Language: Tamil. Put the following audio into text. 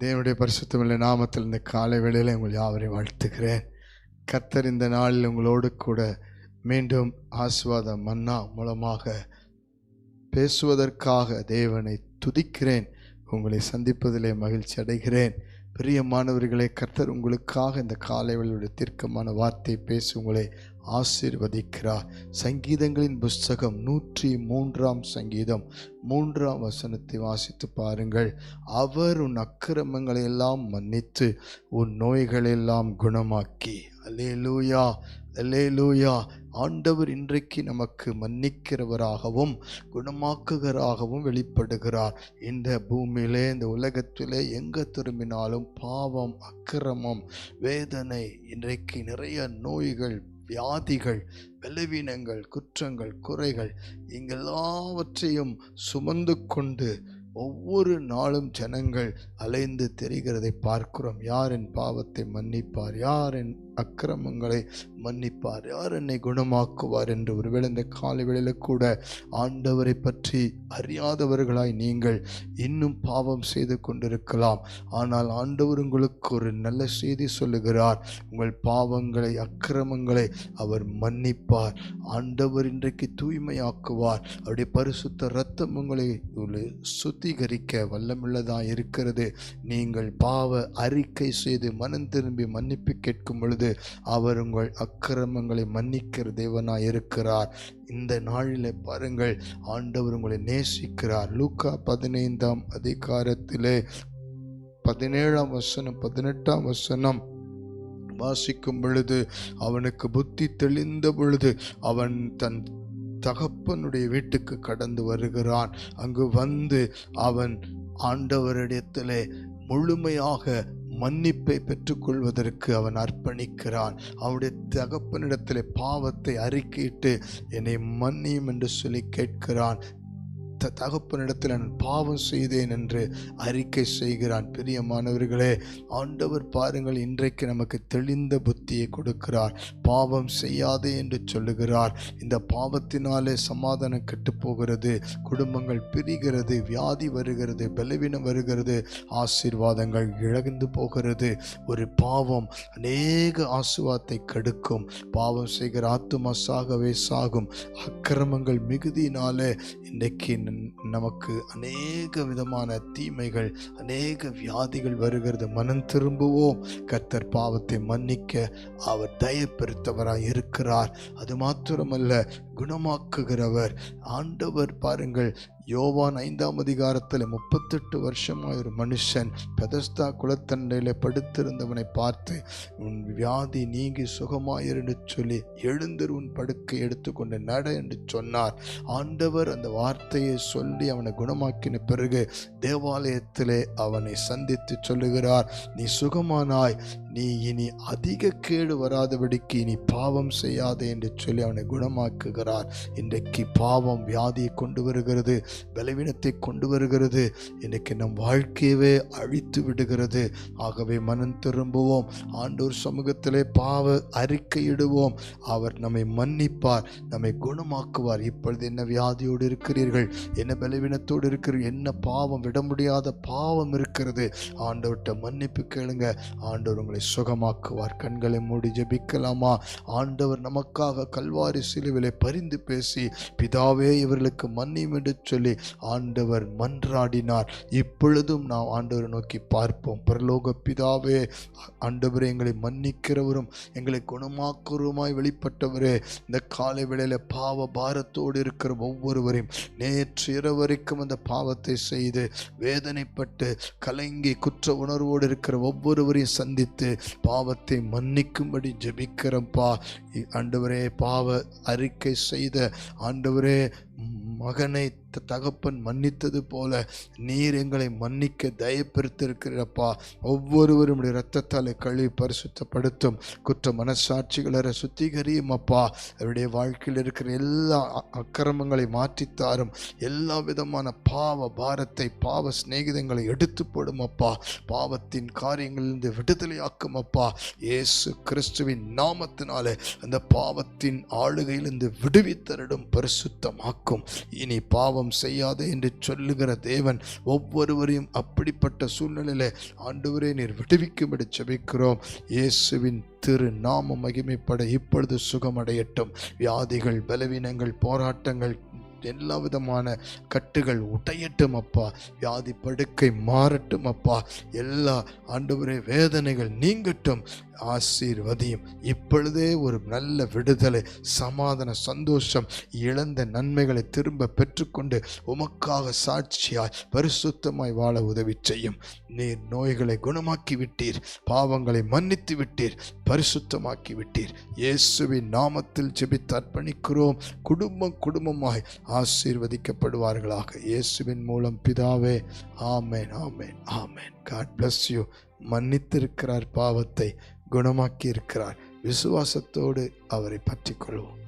தேவனுடைய பரிசுத்தமில்லை நாமத்தில் இந்த காலை வேளையில் உங்கள் யாவரையும் வாழ்த்துக்கிறேன் கர்த்தர் இந்த நாளில் உங்களோடு கூட மீண்டும் ஆஸ்வாத மன்னா மூலமாக பேசுவதற்காக தேவனை துதிக்கிறேன். உங்களை சந்திப்பதிலே மகிழ்ச்சி அடைகிறேன். பிரியமானவர்களே கர்த்தர் உங்களுக்காக இந்த காலை வேளையுடைய தீர்க்கமான வார்த்தை பேசி உங்களை ஆசிர்வதிக்கிறார். சங்கீதங்களின் புஸ்தகம் நூற்றி மூன்றாம் சங்கீதம் மூன்றாம் வசனத்தை வாசித்து பாருங்கள். அவர் உன் அக்கிரமங்களை எல்லாம் மன்னித்து உன் நோய்களெல்லாம் குணமாக்கி. அலே குணமாக்கி அலே லூயா ஆண்டவர் இன்றைக்கு நமக்கு மன்னிக்கிறவராகவும் குணமாக்குகிறாகவும் வெளிப்படுகிறார். இந்த பூமியிலே இந்த உலகத்திலே எங்கே திரும்பினாலும் பாவம் அக்கிரமம் வேதனை இன்றைக்கு நிறைய நோய்கள் வியாதிகள் பலவீனங்கள் குற்றங்கள் குறைகள் இங்கெல்லாவற்றையும் சுமந்து கொண்டு ஒவ்வொரு நாளும் ஜனங்கள் அலைந்து தெரிகிறதை பார்க்கிறோம். யார் என் பாவத்தை மன்னிப்பார்? யார் என் அக்கிரமங்களை மன்னிப்பார்? யார் என்னை குணமாக்குவார் என்று ஒருவேளை இந்த காலை வேளையில் கூட ஆண்டவரை பற்றி அறியாதவர்களாய் நீங்கள் இன்னும் பாவம் செய்து கொண்டிருக்கலாம். ஆனால் ஆண்டவர் உங்களுக்கு ஒரு நல்ல செய்தி சொல்லுகிறார். உங்கள் பாவங்களை அக்கிரமங்களை அவர் மன்னிப்பார். ஆண்டவர் இன்றைக்கு தூய்மையாக்குவார். அவருடைய பரிசுத்த ரத்தம் உங்களை சுத் சுத்திகரிக்க வல்லமுள்ளதாக இருக்கிறது. நீங்கள் பாவ அறிக்கை செய்து மனம் திரும்பி மன்னிப்பு கேட்கும் பொழுது அவர் உங்கள் அக்கிரமங்களை மன்னிக்கிற தேவனாக இருக்கிறார். இந்த நாளில் பாருங்கள் ஆண்டவர் உங்களை நேசிக்கிறார். லூக்கா பதினைந்தாம் அதிகாரத்திலே பதினேழாம் வசனம் பதினெட்டாம் வசனம் வாசிக்கும் பொழுது அவனுக்கு புத்தி தெளிந்த பொழுது அவன் தன் தகப்பனுடைய வீட்டுக்கு கடந்து வருகிறான். அங்கு வந்து அவன் ஆண்டவரிடத்திலே முழுமையாக மன்னிப்பை பெற்றுக்கொள்வதற்கு அவன் அர்ப்பணிக்கிறான். அவனுடைய தகப்பனிடத்திலே பாவத்தை அறிக்கையிட்டு என்னை மன்னியும் என்று சொல்லி கேட்கிறான். த- தகப்பனிடத்தில் நான் பாவம் செய்தேன் என்று அறிக்கை செய்கிறான். பிரியமானவர்களே ஆண்டவர் பாருங்கள் இன்றைக்கு நமக்கு தெளிந்த புத்தியை கொடுக்கிறார். பாவம் செய்யாதே என்று சொல்லுகிறார். இந்த பாவத்தினாலே சமாதானம் கெட்டு போகிறது குடும்பங்கள் பிரிகிறது வியாதி வருகிறது பலவீனம் வருகிறது ஆசீர்வாதங்கள் இழந்து போகிறது. ஒரு பாவம் அநேக ஆசுவாத்தை கெடுக்கும். பாவம் செய்கிற ஆத்துமா சாகவே சாகும். அக்கிரமங்கள் மிகுதியினாலே இன்றைக்கு நமக்கு அநேக விதமான தீமைகள் அநேக வியாதிகள் வருகிறது. மனம் திரும்புவோம். கர்த்தர் பாவத்தை மன்னிக்க அவர் தயப்பெருத்தவராக இருக்கிறார். அது மாத்திரமல்ல குணமாக்குகிறவர். ஆண்டவர் பாருங்கள் யோவான் ஐந்தாம் அதிகாரத்தில் முப்பத்தெட்டு வருஷமாக ஒரு மனுஷன் பெதஸ்தா குளத்தண்டையில் படுத்திருந்தவனை பார்த்து உன் வியாதி நீங்கி சுகமாயிரு என்று சொல்லி எழுந்திரு உன் படுக்கை எடுத்துக்கொண்டு நட என்று சொன்னார். ஆண்டவர் அந்த வார்த்தையை சொல்லி அவனை குணமாக்கின பிறகு தேவாலயத்திலே அவனை சந்தித்து சொல்லுகிறார் நீ சுகமானாய் நீ இனி அதிக கேடு வராதபடிக்கு இனி பாவம் செய்யாதே என்று சொல்லி அவனை குணமாக்குகிறார். இன்றைக்கு பாவம் வியாதியை கொண்டு வருகிறது பலவீனத்தை கொண்டு வருகிறது. இன்றைக்கு நம் வாழ்க்கையவே அழித்து விடுகிறது. ஆகவே மனம் திரும்புவோம். ஆண்டோர் சமூகத்திலே பாவ அறிக்கையிடுவோம். அவர் நம்மை மன்னிப்பார் நம்மை குணமாக்குவார். இப்பொழுது என்ன வியாதியோடு இருக்கிறீர்கள்? என்ன பலவீனத்தோடு இருக்கிறீர்கள்? என்ன பாவம்? விட முடியாத பாவம் இருக்கிறது. ஆண்டவர்கிட்ட மன்னிப்பு கேளுங்க. ஆண்டவர் உங்களை சுகமாக்குவார் கண்களை மூடி ஜெபிக்கலாமா? ஆண்டவர் நமக்காக கல்வாரி சிலுவிலை பரிந்து பேசி பிதாவே இவர்களுக்கு மன்னியும் என்று சொல்லி ஆண்டவர் மன்றாடினார். இப்பொழுதும் நாம் ஆண்டவரை நோக்கி பார்ப்போம். பரலோக பிதாவே ஆண்டவர் எங்களை மன்னிக்கிறவரும் எங்களை குணமாக்குறவுமாய் வெளிப்பட்டவரே இந்த காலை வேளையில் பாவ பாரத்தோடு இருக்கிற ஒவ்வொருவரையும் நேற்று இரவு வரைக்கும் அந்த பாவத்தை செய்து வேதனைப்பட்டு கலங்கி குற்ற உணர்வோடு இருக்கிற ஒவ்வொருவரையும் சந்தித்து பாவத்தை மன்னிக்கும்படி ஜெபிக்கிறப்பா ஆண்டவரே பாவ அறிக்கை செய்த ஆண்டவரே மகனை த- தகப்பன் மன்னித்தது போல நீர் எங்களை மன்னிக்க தயப்பெருத்திருக்கிறப்பா ஒவ்வொருவரும் ரத்தத்தால் கழுவி பரிசுத்தப்படுத்தும். குற்ற மனசாட்சிகளை சுத்திகரியும் அப்பா அவருடைய வாழ்க்கையில் இருக்கிற எல்லா அக்கிரமங்களை மாற்றித்தாரும். எல்லா விதமான பாவ பாரத்தை பாவ சிநேகிதங்களை எடுத்து போடும் அப்பா பாவத்தின் காரியங்களிலிருந்து விடுதலையாக்கும் அப்பா இயேசு கிறிஸ்துவின் நாமத்தினாலே அந்த பாவத்தின் ஆளுகையிலிருந்து விடுவித்தரிடும் பரிசுத்தமாக்கும். இனி பாவம் செய்யாதே என்று சொல்லுகிற தேவன் ஒவ்வொருவரையும் அப்படிப்பட்ட சூழ்நிலையில ஆண்டவரே நீர் விடுவிக்கும்படி செபிக்கிறோம் இயேசுவின் திரு நாம மகிமைப்பட இப்பொழுது சுகமடையட்டும். வியாதிகள் பலவீனங்கள் போராட்டங்கள் எல்லா விதமான கட்டுகள் உடையட்டும் அப்பா. வியாதி படுக்கை மாறட்டும் அப்பா. எல்லா ஆண்டவரே வேதனைகள் நீங்கட்டும். ஆசீர்வதியும். இப்பொழுதே ஒரு நல்ல விடுதலை சமாதான சந்தோஷம் இழந்த நன்மைகளை திரும்ப பெற்றுக்கொண்டு உமக்காக சாட்சியாய் பரிசுத்தமாய் வாழ உதவி செய்யும். நீர் நோய்களை குணமாக்கி விட்டீர் பாவங்களை மன்னித்து விட்டீர் பரிசுத்தமாக்கி விட்டீர் இயேசுவின் நாமத்தில் ஜெபித்து அர்ப்பணிக்கிறோம். குடும்பம் குடும்பமாய் ஆசீர்வதிக்கப்படுவார்களாக. இயேசுவின் மூலம் பிதாவே ஆமேன் ஆமேன் ஆமேன். காட் பிளஸ் யூ மன்னித்திருக்கிறார் பாவத்தை குணமாக்கி இருக்கிறார் விசுவாசத்தோடு அவரை பற்றிக் கொள்வோம்